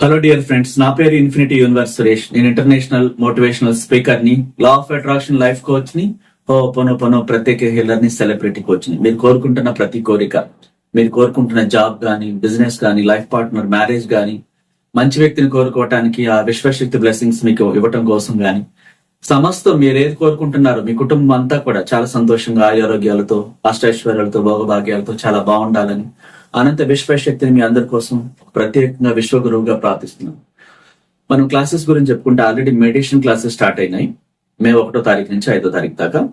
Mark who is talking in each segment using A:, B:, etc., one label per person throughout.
A: Hello dear friends నా పేరు infinity universe Suresh. నేను ఇంటర్నేషనల్ మోటివేషనల్ స్పీకర్ని లా ఆఫ్ అట్రాక్షన్ లైఫ్ కోచ్ని ఓ పొనో పనో ప్రత్యేక హీలర్ని సెలబ్రిటీ కోచ్ని మీరు కోరుకుంటున్న ప్రతి కోరిక మీరు కోరుకుంటున్న జాబ్ కానీ బిజినెస్ కానీ లైఫ్ పార్ట్నర్ మ్యారేజ్ కానీ మంచి వ్యక్తిని కోరుకోవటానికి ఆ విశ్వశక్తి బ్లెస్సింగ్స్ మీకు ఇవ్వటం కోసం కానీ సమస్తం మీరు ఏది కోరుకుంటున్నారో మీ కుటుంబం అంతా కూడా చాలా సంతోషంగా ఆరోగ్యాలతో అష్టైశ్వర్యాలతో భోగభాగ్యాలతో చాలా బాగుండాలని అనంత విశ్వశక్తిని మీ అందరి కోసం ప్రత్యేకంగా విశ్వగురువుగా ప్రార్థిస్తున్నాం. మనం క్లాసెస్ గురించి చెప్పుకుంటే ఆల్రెడీ మెడిటేషన్ క్లాసెస్ స్టార్ట్ అయినాయి. మే ఒకటో తారీఖు నుంచి ఐదో తారీఖు దాకా.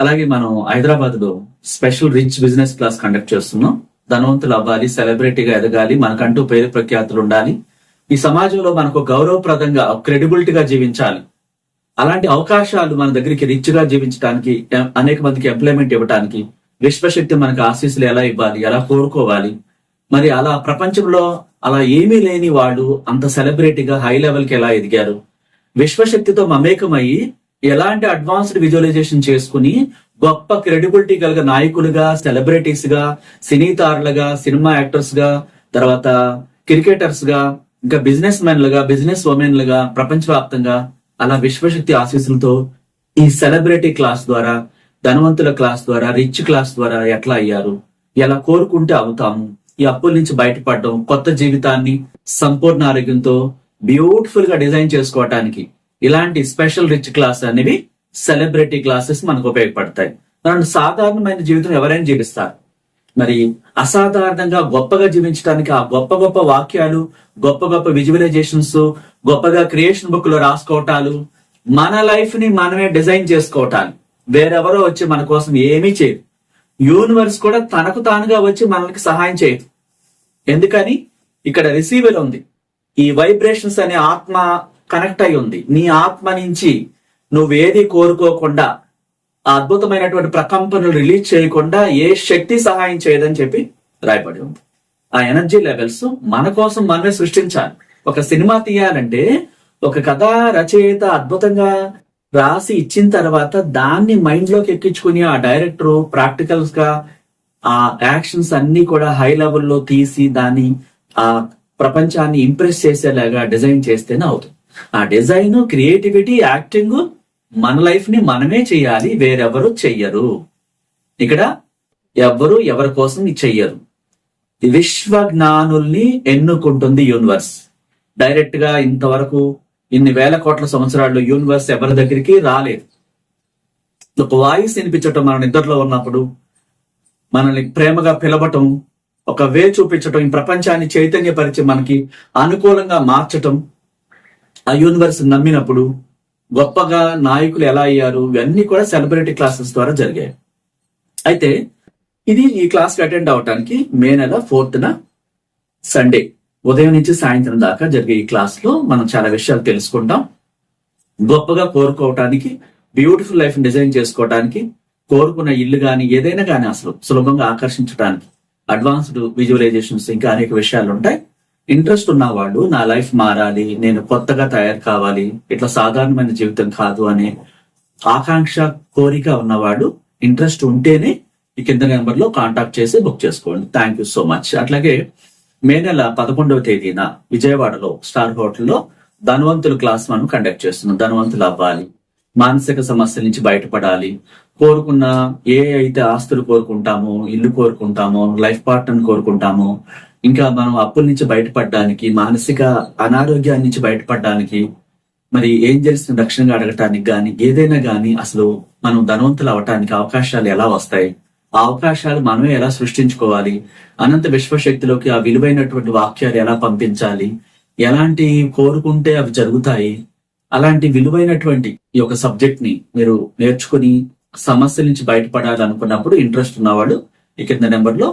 A: అలాగే మనం హైదరాబాద్లో special rich business class conduct చేస్తున్నాం. ధనవంతులు అవ్వాలి సెలబ్రిటీగా ఎదగాలి మనకంటూ పేరు ప్రఖ్యాతులు ఉండాలి. ఈ సమాజంలో మనకు గౌరవప్రదంగా క్రెడిబిలిటీగా జీవించాలి. అలాంటి అవకాశాలు మన దగ్గరికి రిచ్గా జీవించడానికి అనేక మందికి ఎంప్లాయ్మెంట్ ఇవ్వడానికి విశ్వశక్తి మనకు ఆశీస్సులు ఎలా ఇవ్వాలి? ఎలా కోరుకోవాలి? మరి అలా ప్రపంచంలో అలా ఏమీ లేని వాళ్ళు అంత సెలబ్రిటీగా హై లెవెల్కి ఎలా ఎదిగారు? విశ్వశక్తితో మమేకమయ్యి ఎలాంటి అడ్వాన్స్డ్ విజువలైజేషన్ చేసుకుని గొప్ప క్రెడిబిలిటీ కలిగ నాయకులుగా సెలబ్రిటీస్గా సినీ తారులుగా సినిమా యాక్టర్స్గా తర్వాత క్రికెటర్స్గా ఇంకా బిజినెస్ మెన్లుగా బిజినెస్ ఉమెన్లుగా ప్రపంచవ్యాప్తంగా అలా విశ్వశక్తి ఆశీస్సులతో ఈ సెలబ్రిటీ క్లాస్ ద్వారా ధనవంతుల క్లాస్ ద్వారా రిచ్ క్లాస్ ద్వారా ఎట్లా అయ్యారు? ఎలా కోరుకుంటే అవుతాము? ఈ అప్పుల నుంచి బయటపడడం కొత్త జీవితాన్ని సంపూర్ణ ఆరోగ్యంతో బ్యూటిఫుల్గా డిజైన్ చేసుకోవటానికి ఇలాంటి స్పెషల్ రిచ్ క్లాస్ అనేవి సెలబ్రిటీ క్లాసెస్ మనకు ఉపయోగపడతాయి. మనం సాధారణమైన జీవితం ఎవరైనా జీవిస్తారు. మరి అసాధారణంగా గొప్పగా జీవించడానికి ఆ గొప్ప గొప్ప వాక్యాలు గొప్ప గొప్ప విజువలైజేషన్స్ గొప్పగా క్రియేషన్ బుక్లో రాసుకోవటాలు మన లైఫ్ని మనమే డిజైన్ చేసుకోవటాలు. వేరెవరో వచ్చి మన కోసం ఏమీ చేయదు యూనివర్స్ కూడా తనకు తానుగా వచ్చి మనకి సహాయం చేయదు. ఎందుకని? ఇక్కడ రిసీవర్ ఉంది. ఈ వైబ్రేషన్స్ అనే ఆత్మ కనెక్ట్ అయి ఉంది. నీ ఆత్మ నుంచి నువ్వేది కోరుకోకుండా ఆ అద్భుతమైనటువంటి ప్రకంపనలు రిలీజ్ చేయకుండా ఏ శక్తి సహాయం చేయదని చెప్పి రాయబడి ఉంది. ఆ ఎనర్జీ లెవెల్స్ మన కోసం మనమే సృష్టించాలి. ఒక సినిమా తీయాలంటే ఒక కథ రచయిత అద్భుతంగా రాసి ఇచ్చిన తర్వాత దాన్ని మైండ్లోకి ఎక్కించుకుని ఆ డైరెక్టర్ ప్రాక్టికల్స్గా ఆ యాక్షన్స్ అన్ని కూడా హై లెవెల్లో తీసి దాన్ని ఆ ప్రపంచాన్ని ఇంప్రెస్ చేసేలాగా డిజైన్ చేస్తేనే అవుతుంది. ఆ డిజైన్ క్రియేటివిటీ యాక్టింగ్ మన లైఫ్ని మనమే చేయాలి వేరెవరు చెయ్యరు. ఇక్కడ ఎవ్వరు ఎవరి కోసం చెయ్యరు. విశ్వ జ్ఞానుల్ని ఎన్నుకుంటుంది యూనివర్స్ డైరెక్ట్గా ఇంతవరకు ఇన్ని వేల కోట్ల సంవత్సరాల్లో యూనివర్స్ ఎవరి దగ్గరికి రాలేదు. ఒక వాయిస్ వినిపించటం మన నిద్రలో ఉన్నప్పుడు మనల్ని ప్రేమగా పిలవటం ఒక వే చూపించటం ఈ ప్రపంచాన్ని చైతన్యపరిచి మనకి అనుకూలంగా మార్చటం ఆ యూనివర్స్ నమ్మినప్పుడు గొప్పగా నాయకులు ఎలా అయ్యారు ఇవన్నీ కూడా సెలబ్రిటీ క్లాసెస్ ద్వారా జరిగాయి. అయితే ఇది ఈ క్లాస్కి అటెండ్ అవటానికి మే నెల ఫోర్త్న సండే. ఉదయం నుంచి సాయంత్రం దాకా జరిగే ఈ క్లాస్లో మనం చాలా విషయాలు తెలుసుకుంటాం. గొప్పగా కోరుకోవటానికి బ్యూటిఫుల్ లైఫ్ డిజైన్ చేసుకోవడానికి కోరుకున్న ఇల్లు కానీ ఏదైనా కానీ అసలు సులభంగా ఆకర్షించడానికి అడ్వాన్స్డ్ విజువలైజేషన్స్ ఇంకా అనేక విషయాలు ఉంటాయి. ఇంట్రెస్ట్ ఉన్న వాళ్ళు నా లైఫ్ మారాలి నేను కొత్తగా తయారు కావాలి ఇట్లా సాధారణమైన జీవితం కాదు అనే ఆకాంక్ష కోరిక ఉన్నవాడు ఇంట్రెస్ట్ ఉంటేనే ఈ కింద నెంబర్లో కాంటాక్ట్ చేసి బుక్ చేసుకోండి. థ్యాంక్ యూ సో మచ్ అట్లాగే మే నెల పదకొండవ తేదీన విజయవాడలో స్టార్ హోటల్లో ధనవంతుల క్లాస్ మనం కండక్ట్ చేస్తున్నాం. ధనవంతులు అవ్వాలి. మానసిక సమస్యల నుంచి బయటపడాలి. కోరుకున్న ఏ అయితే ఆస్తులు కోరుకుంటామో ఇల్లు కోరుకుంటామో లైఫ్ పార్ట్నర్ కోరుకుంటామో ఇంకా మనం అప్పుల నుంచి బయటపడడానికి మానసిక అనారోగ్యాన్ని నుంచి బయటపడడానికి మరి ఏంజల్స్ రక్షణగా అడగటానికి కానీ ఏదైనా కానీ అసలు మనం ధనవంతులు అవటానికి అవకాశాలు ఎలా వస్తాయి? ఆ అవకాశాలు మనమే ఎలా సృష్టించుకోవాలి? అనంత విశ్వశక్తిలోకి ఆ విలువైనటువంటి వాక్యాలు ఎలా పంపించాలి? ఎలాంటి కోరుకుంటే అవి జరుగుతాయి? అలాంటి విలువైనటువంటి ఈ యొక్క సబ్జెక్ట్ని మీరు నేర్చుకుని సమస్యల నుంచి బయటపడాలనుకున్నప్పుడు ఇంట్రెస్ట్ ఉన్నవాడు ఈ కింద నెంబర్లో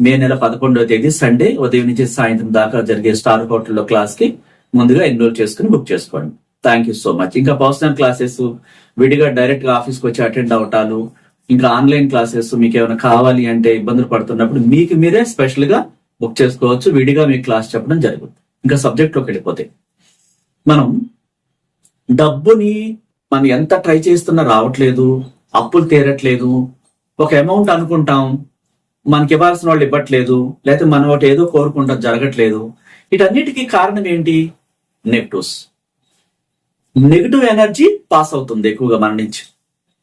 A: మే నెల పదకొండవ తేదీ సండే ఉదయం నుంచి సాయంత్రం దాకా జరిగే స్టార్ హోటల్లో క్లాస్కి ముందుగా ఎన్రోల్ చేసుకుని బుక్ చేసుకోండి. Thank you so much. ఇంకా పర్సనల్ క్లాసెస్ విడిగా డైరెక్ట్గా ఆఫీస్కి వచ్చి అటెండ్ అవటాలు ఇంకా ఆన్లైన్ క్లాసెస్ మీకు ఏమైనా కావాలి అంటే ఇబ్బందులు పడుతున్నప్పుడు మీకు మీరే స్పెషల్గా బుక్ చేసుకోవచ్చు. విడిగా మీకు క్లాస్ చెప్పడం జరుగుతుంది. ఇంకా సబ్జెక్ట్లోకి వెళ్ళిపోతే మనం డబ్బుని మనం ఎంత ట్రై చేస్తున్నా రావట్లేదు అప్పులు తీరట్లేదు ఒక అమౌంట్ అనుకుంటాం మనకి ఇవ్వాల్సిన వాళ్ళు ఇవ్వట్లేదు లేకపోతే మనం ఒకటి ఏదో కోరుకుంటాం జరగట్లేదు. వీటన్నిటికీ కారణం ఏంటి? నెగటివ్స్. నెగిటివ్ ఎనర్జీ పాస్ అవుతుంది ఎక్కువగా మన నుంచి.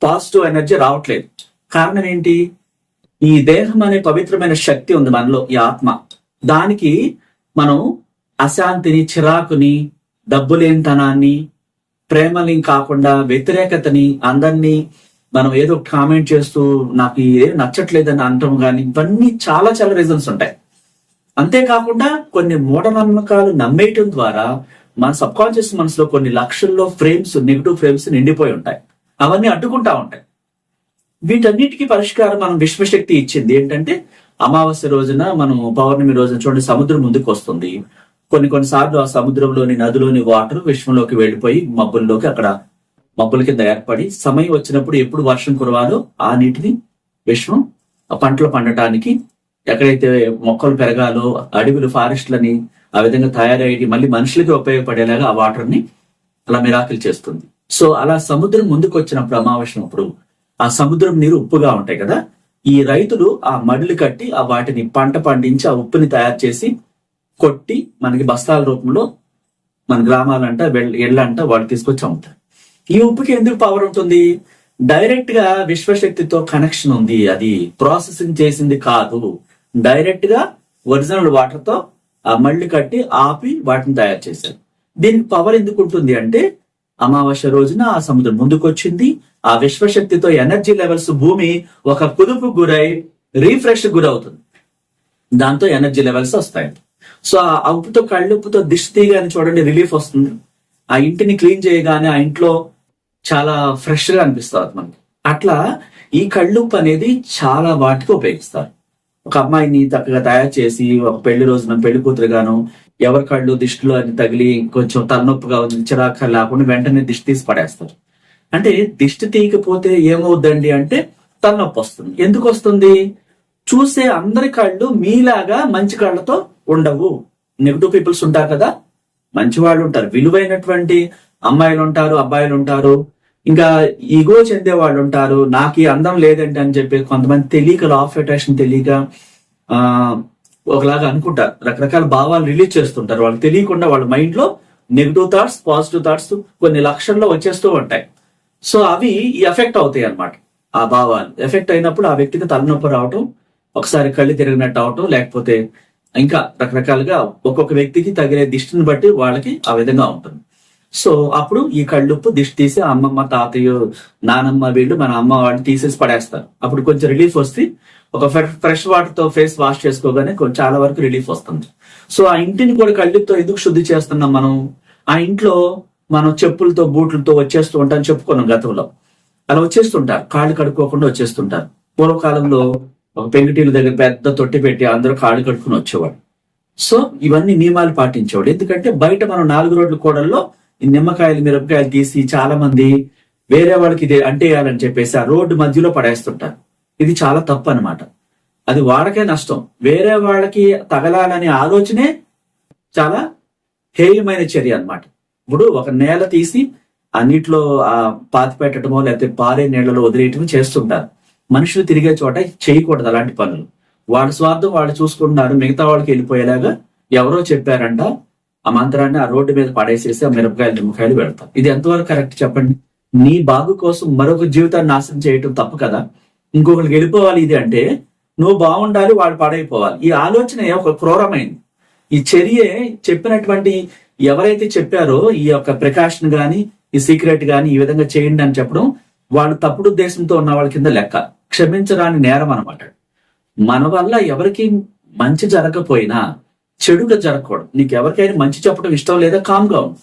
A: పాజిటివ్ ఎనర్జీ రావట్లేదు. కారణం ఏంటి? ఈ దేహం అనే పవిత్రమైన శక్తి ఉంది మనలో ఈ ఆత్మ. దానికి మనం అశాంతిని చిరాకుని డబ్బులేనితనాన్ని ప్రేమని కాకుండా వ్యతిరేకతని అందరినీ మనం ఏదో కామెంట్ చేస్తూ నాకు ఏం నచ్చట్లేదని అంటాం కానీ ఇవన్నీ చాలా చాలా రీజన్స్ ఉంటాయి. అంతేకాకుండా కొన్ని మూఢనమ్మకాలు నమ్మేయటం ద్వారా మన సబ్ కాన్షియస్ మనసులో కొన్ని లక్షల్లో ఫ్రేమ్స్ నెగిటివ్ ఫ్రేమ్స్ నిండిపోయి ఉంటాయి. అవన్నీ అడ్డుకుంటా ఉంటాయి. వీటన్నిటికీ పరిష్కారం మనం విశ్వశక్తి ఇచ్చింది ఏంటంటే అమావాస్య రోజున మనం పౌర్ణమి రోజున చూడండి సముద్రం ముందుకు వస్తుంది కొన్ని కొన్నిసార్లు ఆ సముద్రంలోని నదిలోని వాటర్ విశ్వంలోకి వెళ్ళిపోయి మబ్బుల్లోకి అక్కడ మబ్బుల కింద ఏర్పడి సమయం వచ్చినప్పుడు ఎప్పుడు వర్షం కురవాలో ఆ నీటిని విశ్వం ఆ పంటలు పండటానికి ఎక్కడైతే మొక్కలు పెరగాలో అడవులు ఫారెస్ట్లని ఆ విధంగా తయారయ్యి మళ్ళీ మనుషులకి ఉపయోగపడేలాగా ఆ వాటర్ని అలా మిరాకిల్ చేస్తుంది. సో అలా సముద్రం ముందుకు వచ్చినప్పుడు అమావాస్య అప్పుడు ఆ సముద్రం నీరు ఉప్పుగా ఉంటాయి కదా? ఈ రైతులు ఆ మడులు కట్టి ఆ వాటిని పంట పండించి ఆ ఉప్పుని తయారు చేసి కొట్టి మనకి బస్తాల రూపంలో మన గ్రామాలంట ఎళ్ళంట వాళ్ళు తీసుకొచ్చి అమ్ముతారు. ఈ ఉప్పుకి ఎందుకు పవర్ ఉంటుంది? డైరెక్ట్గా విశ్వశక్తితో కనెక్షన్ ఉంది. అది ప్రాసెసింగ్ చేసింది కాదు. డైరెక్ట్గా ఒరిజినల్ వాటర్తో ఆ మళ్ళీ కట్టి ఆపి వాటిని తయారు చేశారు. దీనికి పవర్ ఎందుకు ఉంటుంది అంటే అమావాస్య రోజున ఆ సముద్రం ముందుకొచ్చింది. ఆ విశ్వశక్తితో ఎనర్జీ లెవెల్స్ భూమి ఒక కుదుపు గురై రీఫ్రెష్ గురవుతుంది. దాంతో ఎనర్జీ లెవెల్స్ వస్తాయి. సో ఆ ఉప్పుతో కళ్ళుప్పుతో దిష్టి తీయగానే చూడండి రిలీఫ్ వస్తుంది. ఆ ఇంటిని క్లీన్ చేయగానే ఆ ఇంట్లో చాలా ఫ్రెష్గా అనిపిస్తుంది మనకి. అట్లా ఈ కళ్ళుప్పు అనేది చాలా వాటికి ఉపయోగిస్తారు. ఒక అమ్మాయిని చక్కగా తయారు చేసి ఒక పెళ్ళి రోజున పెళ్ళి కూతురుగాను ఎవరి కళ్ళు దిష్టిలో అని తగిలి కొంచెం తలనొప్పిగా ఉంది చిరాక లేకుండా వెంటనే దిష్టి తీసి పడేస్తారు. అంటే దిష్టి తీయకపోతే ఏమవుద్దండి అంటే తలనొప్పి వస్తుంది. ఎందుకు వస్తుంది? చూసే అందరి కళ్ళు మీలాగా మంచి కళ్ళతో ఉండవు. నెగిటివ్ పీపుల్స్ ఉంటారు కదా? మంచి వాళ్ళు ఉంటారు. విలువైనటువంటి అమ్మాయిలు ఉంటారు అబ్బాయిలు ఉంటారు. ఇంకా ఈగో చెందే వాళ్ళు ఉంటారు నాకు ఈ అందం లేదండి అని చెప్పి కొంతమంది తెలియక లా ఆఫ్ అట్రాక్షన్ తెలియక ఆ ఒకలాగా అనుకుంటారు. రకరకాల భావాలు రిలీజ్ చేస్తుంటారు. వాళ్ళు తెలియకుండా వాళ్ళ మైండ్లో నెగిటివ్ థాట్స్ పాజిటివ్ థాట్స్ కొన్ని లక్షల్లో వచ్చేస్తూ ఉంటాయి. సో అవి ఎఫెక్ట్ అవుతాయి అన్నమాట ఆ భావాలు. ఎఫెక్ట్ అయినప్పుడు ఆ వ్యక్తికి తలనొప్పి రావటం ఒకసారి కళ్ళు తిరిగినట్టు అవటం లేకపోతే ఇంకా రకరకాలుగా ఒక్కొక్క వ్యక్తికి తగిలే దిష్టిని బట్టి వాళ్ళకి ఆ విధంగా ఉంటుంది. సో అప్పుడు ఈ కళ్ళుప్పు దిష్టి తీసి అమ్మమ్మ తాతయ్య నానమ్మ వీళ్ళు మన అమ్మ వాళ్ళు తీసేసి పడేస్తారు. అప్పుడు కొంచెం రిలీఫ్ వస్తే ఒక ఫ్రెష్ వాటర్తో ఫేస్ వాష్ చేసుకోగానే కొంచెం చాలా వరకు రిలీఫ్ వస్తుంది. సో ఆ ఇంటిని కూడా కళ్ళుతో ఎందుకు శుద్ధి చేస్తున్నాం మనం? ఆ ఇంట్లో మనం చెప్పులతో బూట్లతో వచ్చేస్తూ ఉంటాం చెప్పుకున్నాం గతంలో. అలా వచ్చేస్తుంటారు. కాళ్ళు కడుక్కోకుండా వచ్చేస్తుంటారు. పూర్వకాలంలో ఒక పెంకుటీల దగ్గర పెద్ద తొట్టి పెట్టి అందరూ కాళ్ళు కడుక్కుని వచ్చేవాడు సో ఇవన్నీ నియమాలు పాటించేవాడు ఎందుకంటే బయట మనం నాలుగు రోడ్ల కూడల్లో ఈ నిమ్మకాయలు మిరపకాయలు తీసి చాలా మంది వేరే వాళ్ళకి ఇది అంటేయాలని చెప్పేసి ఆ రోడ్డు మధ్యలో పడేస్తుంటారు. ఇది చాలా తప్పు అనమాట అది వాళ్ళకే నష్టం. వేరే వాళ్ళకి తగలాలనే ఆలోచనే చాలా హేయమైన చర్య అన్నమాట. ఇప్పుడు ఒక నేల తీసి ఆ నీటిలో ఆ పాతి పెట్టడమో లేకపోతే పారే నీళ్ళలో వదిలేయటమో చేస్తుంటారు. మనుషులు తిరిగే చోట చేయకూడదు అలాంటి పనులు. వాళ్ళ స్వార్థం వాళ్ళు చూసుకుంటున్నారు మిగతా వాళ్ళకి వెళ్ళిపోయేలాగా ఎవరో చెప్పారంట ఆ మంత్రాన్ని ఆ రోడ్డు మీద పడేసేసి ఆ మిరపకాయలు నిమ్మకాయలు పెడతారు ఇది ఎంతవరకు కరెక్ట్ చెప్పండి? నీ బాగు కోసం మరొక జీవితాన్ని నాశనం చేయటం తప్పు కదా? ఇంకొకరికి వెళ్ళిపోవాలి ఇది అంటే నువ్వు బాగుండాలి వాడు పాడైపోవాలి. ఈ ఆలోచన ఒక క్రూరమైంది. ఈ చర్యే చెప్పినటువంటి ఎవరైతే చెప్పారో ఈ యొక్క ప్రికాషన్ గాని ఈ సీక్రెట్ గాని ఈ విధంగా చేయండి అని చెప్పడం వాళ్ళు తప్పుడు ఉద్దేశంతో ఉన్న వాళ్ళ కింద లెక్క. క్షమించరాని నేరం అనమాట మన వల్ల ఎవరికి మంచి జరగకపోయినా చెడుగా జరగకూడదు. నీకు ఎవరికైనా మంచి చెప్పడం ఇష్టం లేదా? కామ్గా ఉంది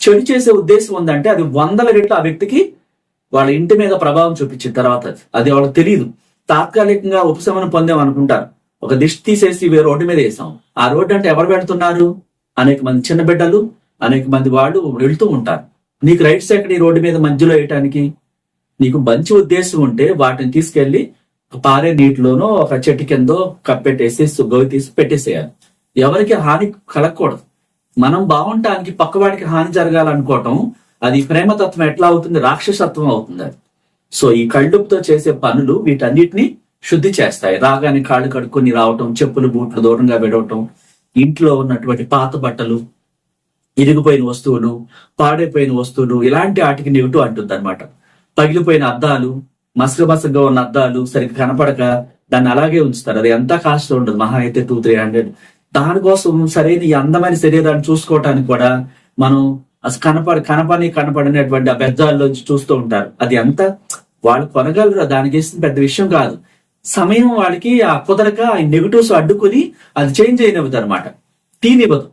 A: చెడు చేసే ఉద్దేశం ఉందంటే అది వందల రెట్లు ఆ వ్యక్తికి వాళ్ళ ఇంటి మీద ప్రభావం చూపించిన తర్వాత అది. అది వాళ్ళకి తెలియదు తాత్కాలికంగా ఉపశమనం పొందాం అనుకుంటారు. ఒక దిష్టి తీసేసి రోడ్డు మీద వేసాం. ఆ రోడ్డు అంటే ఎవరు పెడుతున్నారు? అనేక మంది చిన్న బిడ్డలు అనేక మంది వాళ్ళు వెళ్తూ ఉంటారు. నీకు రైట్ సైడ్ ఈ రోడ్డు మీద మధ్యలో వేయటానికి నీకు మంచి ఉద్దేశం ఉంటే వాటిని తీసుకెళ్ళి పారే నీటిలోనో ఒక చెట్టు కిందో కప్పెట్టేసి గోవి తీసి పెట్టేసేయాలి. ఎవరికి హాని కలగకూడదు. మనం బాగుంటానికి పక్కవాడికి హాని జరగాలనుకోవటం అది ప్రేమతత్వం ఎట్లా అవుతుంది రాక్షసత్వం అవుతుంది అది. సో ఈ కళ్ళుపుతో చేసే పనులు వీటన్నిటిని శుద్ధి చేస్తాయి. రాగానే కాళ్ళు కడుక్కొని రావటం చెప్పులు బూట్లు దూరంగా పెడవటం ఇంట్లో ఉన్నటువంటి పాత బట్టలు ఇరిగిపోయిన వస్తువులు పాడైపోయిన వస్తువులు ఇలాంటి వాటికి నెగిటివ్ అంటుంది అనమాట పగిలిపోయిన అద్దాలు మసక ఉన్న అద్దాలు సరిగ్గా కనపడక దాన్ని అలాగే ఉంచుతారు. అది ఎంత కాస్ట్ ఉండదు. మహా అయితే టూ త్రీ హండ్రెడ్ దానికోసం సరైన ఈ అందమైన శరీరాన్ని చూసుకోవటానికి కూడా మనం అసలు కనపడ కనపని కనపడినటువంటి ఆ బెజ్జాల్లోంచి చూస్తూ ఉంటారు. అది ఎంత? వాళ్ళు కొనగలరు? దానికి పెద్ద విషయం కాదు. సమయం వాళ్ళకి ఆ కుదరక ఆ నెగిటివ్స్ అడ్డుకుని అది చేంజ్ చేయనివ్వదు అనమాట తీనివ్వదు.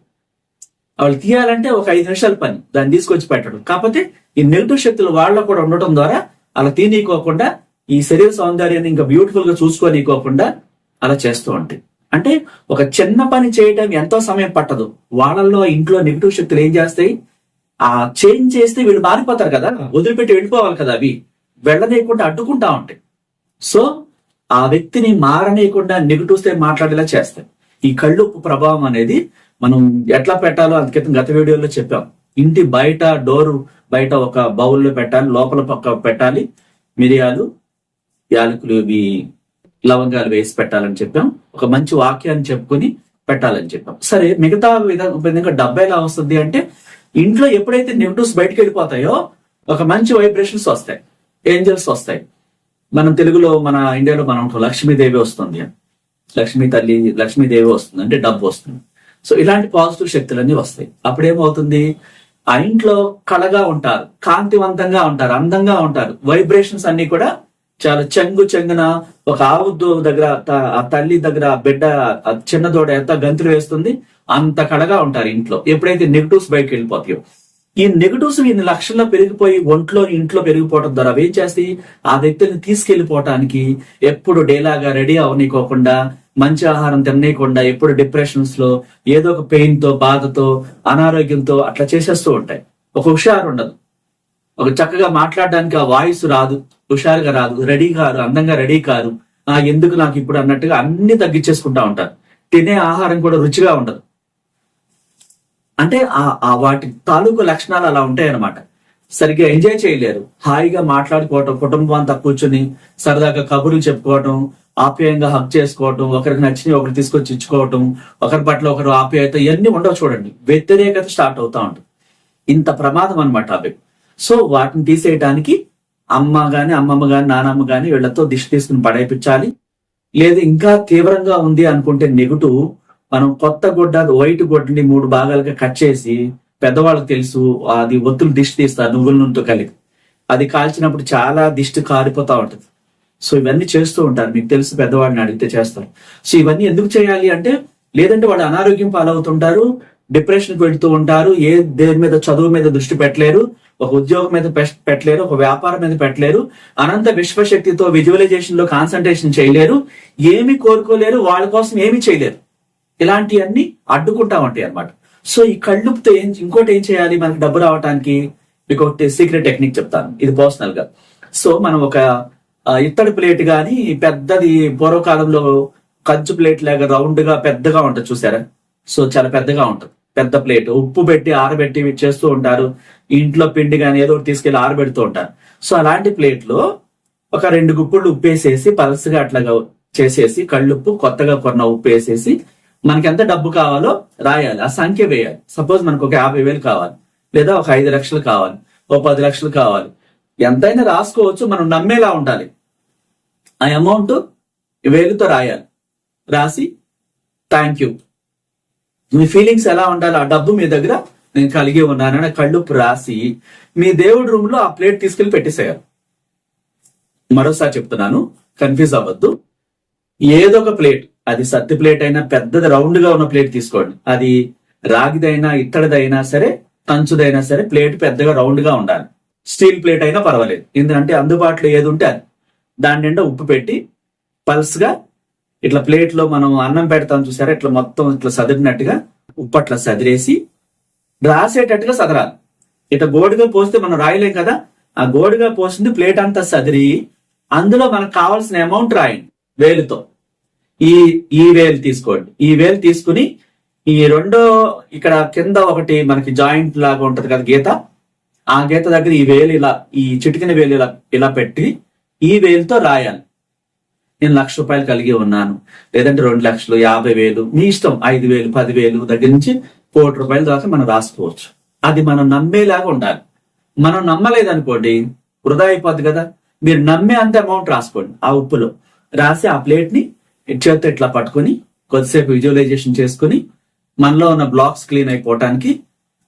A: వాళ్ళు తీయాలంటే ఒక ఐదు నిమిషాల పని. దాన్ని తీసుకొచ్చి పెట్టడం. కాకపోతే ఈ నెగిటివ్ శక్తులు వాళ్ళ కూడా ఉండటం ద్వారా అలా తీనికోకుండా ఈ శరీర సౌందర్యాన్ని ఇంకా బ్యూటిఫుల్గా చూసుకోనికోకుండా అలా చేస్తూ ఉంటాయి. అంటే ఒక చిన్న పని చేయడం ఎంతో సమయం పట్టదు. వాళ్ళల్లో ఇంట్లో నెగిటివ్ శక్తులు ఏం చేస్తాయి? ఆ చేంజ్ చేస్తే వీళ్ళు మారిపోతారు కదా. వదిలిపెట్టి వెళ్ళిపోవాలి కదా అవి. వెళ్ళనీయకుండా అడ్డుకుంటా ఉంటాయి. సో ఆ వ్యక్తిని మారనీయకుండా నెగిటివ్స్ మాట్లాడేలా చేస్తాయి. ఈ కళ్ళుప్పు ప్రభావం అనేది మనం ఎట్లా పెట్టాలో అందుకే గత వీడియోలో చెప్పాం. ఇంటి బయట డోరు బయట ఒక బౌల్లో పెట్టాలి లోపల పక్క పెట్టాలి. మిరియాలు యాలకులు ఇవి లవంగాలు వేసి పెట్టాలని చెప్పాం. ఒక మంచి వాక్యాన్ని చెప్పుకొని పెట్టాలని చెప్పాం. సరే మిగతా విధంగా డబ్బా ఎలా వస్తుంది అంటే ఇంట్లో ఎప్పుడైతే నెగిటివ్స్ బయటకు వెళ్ళిపోతాయో ఒక మంచి వైబ్రేషన్స్ వస్తాయి. ఏంజల్స్ వస్తాయి. మనం తెలుగులో మన ఇండియాలో మనం లక్ష్మీదేవి వస్తుంది. లక్ష్మీ తల్లి లక్ష్మీదేవి వస్తుంది. అంటే డబ్బు వస్తుంది. సో ఇలాంటి పాజిటివ్ శక్తులన్నీ వస్తాయి. అప్పుడేమవుతుంది? ఆ ఇంట్లో కళగా ఉంటారు. కాంతివంతంగా ఉంటారు. అందంగా ఉంటారు. వైబ్రేషన్స్ అన్ని కూడా చాలా చెంగు చెంగున ఒక ఆవు దగ్గర త- ఆ తల్లి దగ్గర ఆ బిడ్డ చిన్న దూడ ఎంత గంతులు వేస్తుంది అంత కడగా ఉంటారు ఇంట్లో. ఎప్పుడైతే నెగిటివ్స్ బయటకు వెళ్ళిపోతాయో. ఈ నెగిటివ్స్ ఇన్ని లక్షల్లో పెరిగిపోయి ఒంట్లో ఇంట్లో పెరిగిపోవడం ద్వారా అవి ఏం చేస్తాయి? ఆ వ్యక్తిని తీసుకెళ్ళిపోవటానికి ఎప్పుడు డేలాగా రెడీ అవనీకోకుండా మంచి ఆహారం తిననీయకుండా ఎప్పుడు డిప్రెషన్స్లో ఏదో ఒక పెయిన్తో బాధతో అనారోగ్యంతో అట్లా చేసేస్తూ ఉంటాయి. ఒక హుషారు ఉండదు ఒక చక్కగా మాట్లాడడానికి ఆ వాయిస్ రాదు హుషారుగా రాదు రెడీ కారు అందంగా రెడీ కారు ఆ ఎందుకు నాకు ఇప్పుడు అన్నట్టుగా అన్ని తగ్గించేసుకుంటా ఉంటారు. తినే ఆహారం కూడా రుచిగా ఉండదు. అంటే ఆ వాటి తాలూకు లక్షణాలు అలా ఉంటాయి అన్నమాట సరిగ్గా ఎంజాయ్ చేయలేరు. హాయిగా మాట్లాడుకోవటం కుటుంబం అంతా కూర్చుని సరదాగా కబుర్లు చెప్పుకోవటం ఆప్యాయంగా హక్ చేసుకోవటం ఒకరికి నచ్చిన ఒకరు తీసుకొచ్చి ఇచ్చుకోవటం ఒకరి పట్ల ఒకరు ఆప్యాయత ఇవన్నీ ఉండవు చూడండి. వ్యతిరేకత స్టార్ట్ అవుతా ఉంటుంది. ఇంత ప్రమాదం అనమాట అవి. సో వాటిని తీసేయడానికి అమ్మ గాని అమ్మమ్మ గాని నానమ్మ గాని వీళ్ళతో దిష్టి తీసుకుని పడేపించాలి. లేదు ఇంకా తీవ్రంగా ఉంది అనుకుంటే నెగుటు మనం కొత్త గుడ్డ వైట్ గుడ్డని మూడు భాగాలుగా కట్ చేసి పెద్దవాళ్ళకి తెలుసు అది ఒత్తులు దిష్టి తీస్తారు నువ్వుల నూనెతో కలిపి. అది కాల్చినప్పుడు చాలా దిష్టి కారిపోతా ఉంటుంది. సో ఇవన్నీ చేస్తూ ఉంటారు. మీకు తెలుసు పెద్దవాడిని అడిగితే చేస్తారు. సో ఇవన్నీ ఎందుకు చేయాలి అంటే లేదంటే వాళ్ళు అనారోగ్యం పాలవుతుంటారు డిప్రెషన్ పెడుతూ ఉంటారు ఏ దేని మీద చదువు మీద దృష్టి పెట్టలేరు ఒక ఉద్యోగం మీద పెట్టలేరు ఒక వ్యాపారం మీద పెట్టలేరు అనంత విశ్వశక్తితో విజువలైజేషన్లో కాన్సన్ట్రేషన్ చేయలేరు ఏమి కోరుకోలేరు వాళ్ళ కోసం ఏమి చేయలేరు. ఇలాంటివన్నీ అడ్డుకుంటా ఉంటాయి అన్నమాట. సో ఈ కళ్ళుపుతో ఏం ఇంకోటి ఏం చేయాలి? మనకి డబ్బు రావడానికి మీకు ఒకటి సీక్రెట్ టెక్నిక్ చెప్తాను. ఇది పర్సనల్గా సో మనం ఒక ఇత్తడి ప్లేట్ గాని పెద్దది పూర్వకాలంలో కంచు ప్లేట్ లాగా రౌండ్గా పెద్దగా ఉంటుంది చూసారా? సో చాలా పెద్దగా ఉంటుంది. పెద్ద ప్లేట్. ఉప్పు పెట్టి ఆరబెట్టి చేస్తూ ఉంటారు. ఇంట్లో పిండి కానీ ఏదో ఒకటి తీసుకెళ్ళి ఆరబెడుతూ ఉంటారు. సో అలాంటి ప్లేట్లో ఒక రెండు గుప్పుళ్ళు ఉప్పు వేసేసి పలసగా అట్లాగా చేసేసి కళ్ళుప్పు కొత్తగా కొన్న ఉప్పు వేసేసి మనకి ఎంత డబ్బు కావాలో రాయాలి. ఆ సంఖ్య వేయాలి. సపోజ్ మనకు ఒక యాభై వేలు కావాలి లేదా ఒక ఐదు లక్షలు కావాలి ఓ పది లక్షలు కావాలి. ఎంతైనా రాసుకోవచ్చు మనం నమ్మేలా ఉండాలి. ఆ అమౌంట్ వేలుతో రాయాలి. రాసి థ్యాంక్ యూ. మీ ఫీలింగ్స్ ఎలా ఉండాలి? ఆ డబ్బు మీ దగ్గర నేను కలిగి ఉన్నానని కళ్ళు రాసి మీ దేవుడి రూమ్లో ఆ ప్లేట్ తీసుకెళ్ళి పెట్టేసేయాలి. మరోసారి చెప్తున్నాను కన్ఫ్యూజ్ అవ్వద్దు. ఏదో ఒక ప్లేట్ అది సత్తి ప్లేట్ అయినా పెద్దది రౌండ్గా ఉన్న ప్లేట్ తీసుకోండి. అది రాగిదైనా ఇత్తడిదైనా సరే కంచుదైనా సరే ప్లేట్ పెద్దగా రౌండ్గా ఉండాలి. స్టీల్ ప్లేట్ అయినా పర్వాలేదు. ఎందుకంటే అందుబాటులో ఏది ఉంటే అది. దాని నిండా ఉప్పు పెట్టి పల్స్గా ఇట్లా ప్లేట్లో మనం అన్నం పెడతాం చూసారా? ఇట్లా మొత్తం ఇట్లా సదిరినట్టుగా ఉప్పు అట్లా సదిరేసి రాసేటట్టుగా సదరాలి. ఇట గోడుగా పోస్తే మనం రాయలేం కదా? ఆ గోడుగా పోసింది ప్లేట్ అంతా సదిరి అందులో మనకు కావాల్సిన అమౌంట్ రాయండి వేలుతో. ఈ ఈ వేలు తీసుకోండి. ఈ వేలు తీసుకుని ఈ రెండో ఇక్కడ కింద ఒకటి మనకి జాయింట్ లాగా ఉంటది కదా గీత? ఆ గీత దగ్గర ఈ వేలు ఇలా ఈ చిటికిన వేలు ఇలా ఇలా పెట్టి ఈ వేలుతో రాయాలి. నేను లక్ష రూపాయలు కలిగి ఉన్నాను. లేదంటే రెండు లక్షలు యాభై వేలు మీ ఇష్టం ఐదు వేలు పదివేలు దగ్గర నుంచి కోటి రూపాయల దాకా మనం రాసుకోవచ్చు. అది మనం నమ్మేలాగా ఉండాలి. మనం నమ్మలేదనుకోండి వృధా అయిపోద్ది కదా. మీరు నమ్మే అంత అమౌంట్ రాసుకోండి. ఆ ఉప్పులో. రాసి ఆ ప్లేట్ని చేత్తో ఇట్లా పట్టుకొని కొద్దిసేపు విజువలైజేషన్ చేసుకుని మనలో ఉన్న బ్లాక్స్ క్లీన్ అయిపోవటానికి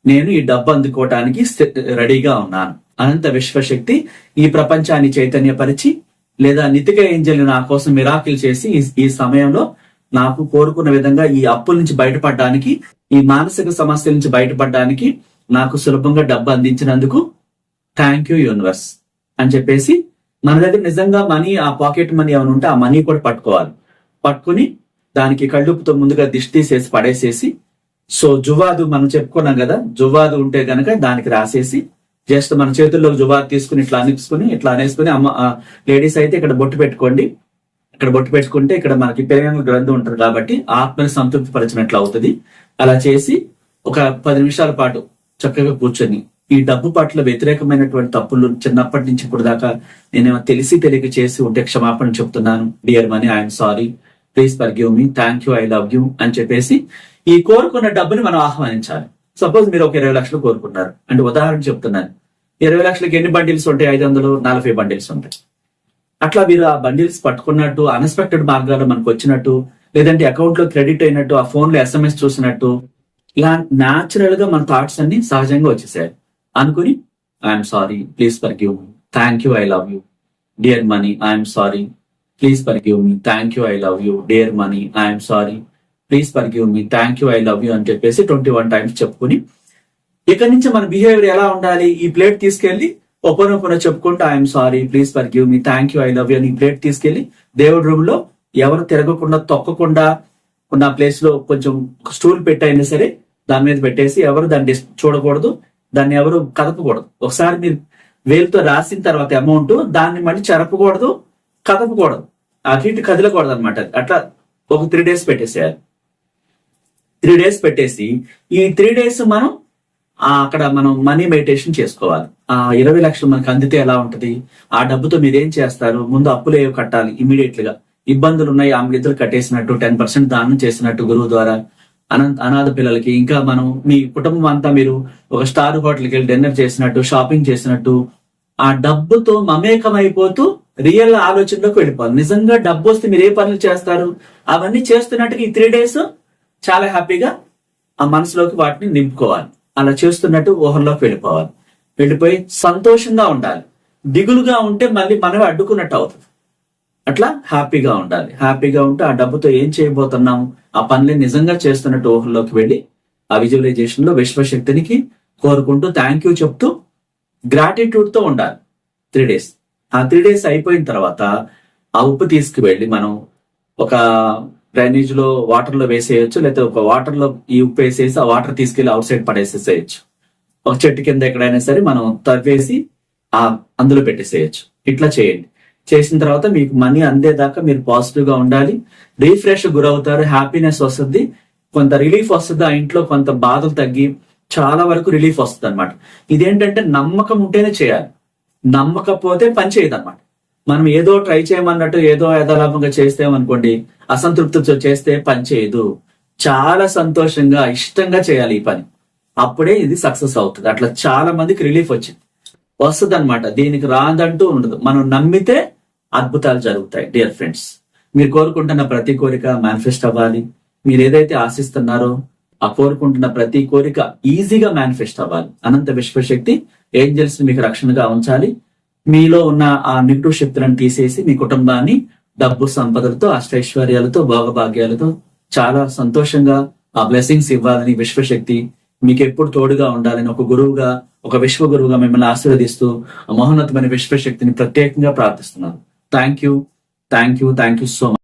A: నేను ఈ డబ్బు అందుకోవటానికి రెడీగా ఉన్నాను. అనంత విశ్వశక్తి ఈ ప్రపంచాన్ని చైతన్యపరిచి లేదా నితిక ఏంజల్ని నా కోసం మిరాకిల్ చేసి ఈ- ఈ సమయంలో నాకు కోరుకున్న విధంగా ఈ అప్పుల నుంచి బయటపడడానికి ఈ మానసిక సమస్య నుంచి బయటపడడానికి నాకు సులభంగా డబ్బు అందించినందుకు థ్యాంక్ యూ యూనివర్స్ అని చెప్పేసి మన దగ్గర నిజంగా మనీ ఆ పాకెట్ మనీ ఏమైనా ఉంటే ఆ మనీ కూడా పట్టుకోవాలి. పట్టుకుని దానికి కళ్ళుపుతో ముందుగా దిష్టి తీసేసి పడేసేసి సో జువాదు మనం చెప్పుకున్నాం కదా జువాదు ఉంటే గనక దానికి రాసేసి జస్ట్ మన చేతుల్లో జువాదు తీసుకుని ఇట్లా అనిపించుకుని ఇట్లా అనేసుకుని అమ్మ లేడీస్ అయితే ఇక్కడ బొట్టు పెట్టుకోండి. ఇక్కడ బొట్టు పెట్టుకుంటే ఇక్కడ మనకి పెరిగిన గ్రంథం ఉంటుంది కాబట్టి ఆత్మని సంతృప్తి పరిచినట్లు అవుతుంది. అలా చేసి ఒక పది నిమిషాల పాటు చక్కగా కూర్చొని ఈ డబ్బు పట్ల వ్యతిరేకమైనటువంటి తప్పులు చిన్నప్పటి నుంచి ఇప్పుడు దాకా నేనేమో తెలిసి తెలియక చేసి ఉంటే క్షమాపణ చెప్తున్నాను. Dear money I'm sorry please forgive me thank you I love you అని చెప్పేసి ఈ కోరుకున్న డబ్బుని మనం ఆహ్వానించాలి. సపోజ్ మీరు ఒక ఇరవై లక్షలు కోరుకున్నారు. అంటే ఉదాహరణ చెప్తున్నాను. ఇరవై లక్షలకి ఎన్ని బండిల్స్ ఉంటాయి? ఐదు వందలు నలభై బండిల్స్ ఉంటాయి. అట్లా మీరు ఆ బండిల్స్ పట్టుకున్నట్టు అన్ఎక్స్పెక్టెడ్ మార్గాలు మనకు వచ్చినట్టు లేదంటే అకౌంట్లో క్రెడిట్ అయినట్టు ఆ ఫోన్లో ఎస్ఎంఎస్ చూసినట్టు ఇలా న్యాచురల్గా మన థాట్స్ అన్ని సహజంగా వచ్చేసాయి. అనుకుని I'm sorry please forgive me thank you I love you dear money I'm sorry please forgive me thank you I love you dear money I'm sorry please forgive me thank you I love you అని చెప్పేసి twenty one times చెప్పుకుని ఇక్కడి నుంచి మన behaviour ఎలా ఉండాలి? ఈ plate తీసుకెళ్ళి ఓపెన్ చెప్పుకుంటూ I'm sorry please forgive me thank you I love you అని ప్లేట్ తీసుకెళ్ళి దేవుడి రూమ్లో ఎవరు తిరగకుండా తొక్కకుండా ఉన్న ప్లేస్లో కొంచెం స్టూల్ పెట్టైనా సరే దాని మీద పెట్టేసి ఎవరు దాన్ని చూడకూడదు దాన్ని ఎవరు కదపకూడదు. ఒకసారి మీరు వేలుతో రాసిన తర్వాత అమౌంట్ దాన్ని మళ్ళీ చెరపకూడదు కదపకూడదు. అటు ఇటు కదలకూడదు అనమాట అట్లా ఒక త్రీ డేస్ పెట్టేసేయాలి. త్రీ డేస్ పెట్టేసి ఈ త్రీ డేస్ మనం అక్కడ మనం మనీ మెడిటేషన్ చేసుకోవాలి. ఆ ఇరవై లక్షలు మనకు అందితే ఎలా ఉంటది? ఆ డబ్బుతో మీరు ఏం చేస్తారు? ముందు అప్పులు ఏవో కట్టాలి? ఇమీడియట్గా. ఇబ్బందులు ఉన్నాయి ఆమె ఇద్దరు కట్టేసినట్టు టెన్ పర్సెంట్ దానం చేసినట్టు గురువు ద్వారా. అనంత అనాథ పిల్లలకి ఇంకా మనం మీ కుటుంబం అంతా మీరు ఒక స్టార్ హోటల్కి వెళ్ళి డిన్నర్ చేసినట్టు షాపింగ్ చేసినట్టు ఆ డబ్బుతో మమేకం అయిపోతూ రియల్ ఆలోచనలోకి వెళ్ళిపోవాలి. నిజంగా డబ్బు వస్తే మీరు ఏ పనులు చేస్తారు? అవన్నీ చేస్తున్నట్టుగా ఈ త్రీ డేస్ చాలా హ్యాపీగా ఆ మనసులోకి వాటిని నింపుకోవాలి. అలా చేస్తున్నట్టు ఊహల్లోకి వెళ్ళిపోవాలి. వెళ్ళిపోయి సంతోషంగా ఉండాలి. దిగులుగా ఉంటే మళ్ళీ మనమే అడ్డుకున్నట్టు అవుతుంది. అట్లా హ్యాపీగా ఉండాలి. హ్యాపీగా ఉంటే ఆ డబ్బుతో ఏం చేయబోతున్నాం ఆ పనులు నిజంగా చేస్తున్నట్టు ఊహల్లోకి వెళ్ళి ఆ విజువలైజేషన్లో విశ్వశక్తినికి కోరుకుంటూ థ్యాంక్ యూ చెప్తూ గ్రాటిట్యూడ్తో ఉండాలి. Three days. ఆ త్రీ డేస్ అయిపోయిన తర్వాత ఆ ఉప్పు తీసుకువెళ్ళి మనం ఒక డ్రైనేజ్లో వాటర్లో వేసేయచ్చు లేకపోతే ఒక వాటర్లో ఈ ఉప్పు వేసేసి ఆ వాటర్ తీసుకెళ్ళి అవుట్ సైడ్ పడేసేసేయచ్చు. ఒక చెట్టు కింద ఎక్కడైనా సరే మనం తవ్వేసి ఆ అందులో పెట్టేసేయచ్చు. ఇట్లా చేయండి. చేసిన తర్వాత మీకు మనీ అందేదాకా మీరు పాజిటివ్గా ఉండాలి. రీఫ్రెష్ గురవుతారు హ్యాపీనెస్ వస్తుంది. కొంత రిలీఫ్ వస్తుంది ఆ ఇంట్లో కొంత బాధలు తగ్గి చాలా వరకు రిలీఫ్ వస్తుంది అనమాట ఇదేంటంటే నమ్మకం ఉంటేనే చేయాలి. నమ్మకపోతే పని చేయదు అనమాట మనం ఏదో ట్రై చేయమన్నట్టు ఏదో యథాలాభంగా చేస్తామనుకోండి అసంతృప్తితో చేస్తే పని చేయదు. చాలా సంతోషంగా ఇష్టంగా చేయాలి ఈ పని. అప్పుడే ఇది సక్సెస్ అవుతుంది. అట్లా చాలా మందికి రిలీఫ్ వచ్చింది. వస్తుంది అనమాట దీనికి రాదంటూ ఉండదు. మనం నమ్మితే అద్భుతాలు జరుగుతాయి డియర్ ఫ్రెండ్స్. మీరు కోరుకుంటున్న ప్రతి కోరిక మేనిఫెస్ట్ అవ్వాలి. మీరు ఏదైతే ఆశిస్తున్నారో ఆ కోరుకుంటున్న ప్రతి కోరిక ఈజీగా మేనిఫెస్ట్ అవ్వాలి. అనంత విశ్వశక్తి ఏంజల్స్ మీకు రక్షణగా ఉంచాలి. మీలో ఉన్న ఆ నెగిటివ్ శక్తులను తీసేసి మీ కుటుంబాన్ని డబ్బు సంపదలతో అష్టైశ్వర్యాలతో భోగభాగ్యాలతో చాలా సంతోషంగా ఆ బ్లెస్సింగ్స్ ఇవ్వాలని విశ్వశక్తి మీకు ఎప్పుడు తోడుగా ఉండాలని ఒక గురువుగా ఒక విశ్వ గురువుగా మిమ్మల్ని ఆశీర్వదిస్తూ మహోన్నతమైన విశ్వశక్తిని ప్రత్యేకంగా ప్రార్థిస్తున్నాను. Thank you thank you thank you so much